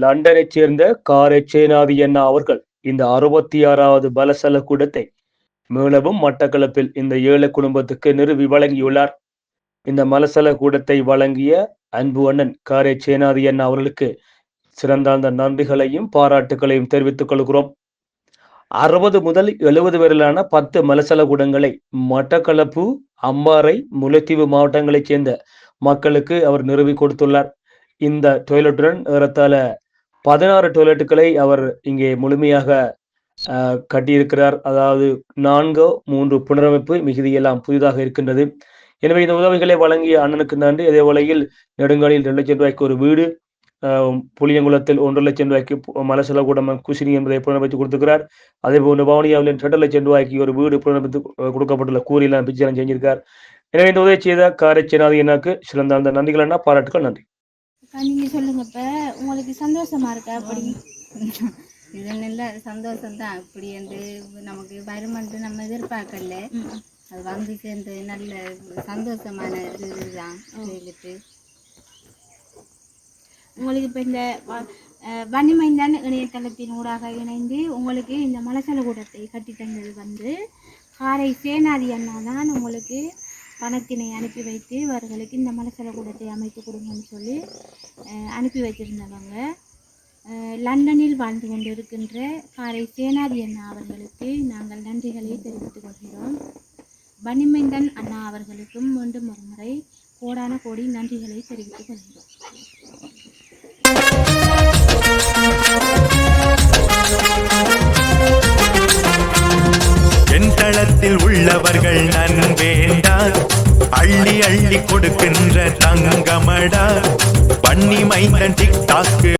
லண்டனைச் சேர்ந்த காரை சேனாதி அண்ணா அவர்கள் இந்த அறுபத்தி ஆறாவது பலசல கூடத்தை மீளவும் மட்டக்களப்பில் இந்த ஏழை குடும்பத்துக்கு நிறுவி வழங்கியுள்ளார். இந்த மலசல கூடத்தை வழங்கிய அன்பு அண்ணன் காரை சேனாதி அண்ணா அவர்களுக்கு சிறந்தாழ்ந்த நன்றிகளையும் பாராட்டுகளையும் தெரிவித்துக் கொள்கிறோம். அறுபது முதல் எழுபது வரையிலான பத்து மலசல கூடங்களை மட்டக்களப்பு அம்பாறை முல்லைத்தீவு மாவட்டங்களைச் சேர்ந்த மக்களுக்கு அவர் நிறுவி கொடுத்துள்ளார். இந்த டொய்லெட்டுடன் ஏறத்தாழ பதினாறு டொய்லெட்டுகளை அவர் இங்கே முழுமையாக கட்டியிருக்கிறார். அதாவது நான்கோ மூன்று புனரமைப்பு மிகுதியெல்லாம் புதிதாக இருக்கின்றது. எனவே இந்த உதவிகளை வழங்கிய அண்ணனுக்கு நன்றி. அதே உலகில் நெடுங்காலில் ரெண்டு லட்சம் ரூபாய்க்கு ஒரு வீடு புளியங்குளத்தில் ஒன்றரை லட்சம் ரூபாய்க்கு பு- மலசலகூடம் குசினி என்பதை புனரமைத்து கொடுத்துக்கிறார் அதே போன்று வவுனியாவில் ரெண்டு லட்சம் ரூபாய்க்கு ஒரு வீடு புனரமைத்து கொடுக்கப்பட்டுள்ள கூறியெல்லாம் பிச்சைலாம் செஞ்சிருக்கார். எனவே இந்த உதவி செய்த காரைச்சனாதி எனக்கு சிறந்த அந்த நன்றிகள் அண்ணா. பாராட்டுகள் நன்றி. நீங்க சொல்லுங்க இப்ப. உங்களுக்கு சந்தோஷமா இருக்கா அப்படி? இது நல்ல சந்தோஷம் தான் இப்படி வந்து நமக்கு வருமானத்தை நம்ம எதிர்பார்க்கல. அது வந்து சேர்ந்து நல்ல சந்தோஷமான இது இதுதான். கேள்விட்டு உங்களுக்கு இப்ப இந்த வன்னிமைந்தான் இணையதளத்தின் ஊடாக இணைந்து உங்களுக்கு இந்த மலசல கூடத்தை கட்டி தந்தது வந்து காரை சேனாதி அண்ணா தான் உங்களுக்கு பணத்தினை அனுப்பி வைத்து அவர்களுக்கு இந்த மலசல கூடத்தை அமைத்து கொடுங்கன்னு சொல்லி அனுப்பி வைத்திருந்தவங்க லண்டனில் வாழ்ந்து கொண்டிருக்கின்ற காரை சேனாதி அண்ணா அவர்களுக்கு நாங்கள் நன்றிகளை தெரிவித்துக் கொள்கிறோம். பனிமைந்தன் அண்ணா அவர்களுக்கும் மீண்டும் ஒரு முறை கோடான கோடி நன்றிகளை தெரிவித்துக் கொள்கிறோம். என் தளத்தில் உள்ளவர்கள் நன் அள்ளி அள்ளி கொடுக்கின்ற தங்கமடா. பண்ணி மைந்தன் டிக்டாக்கு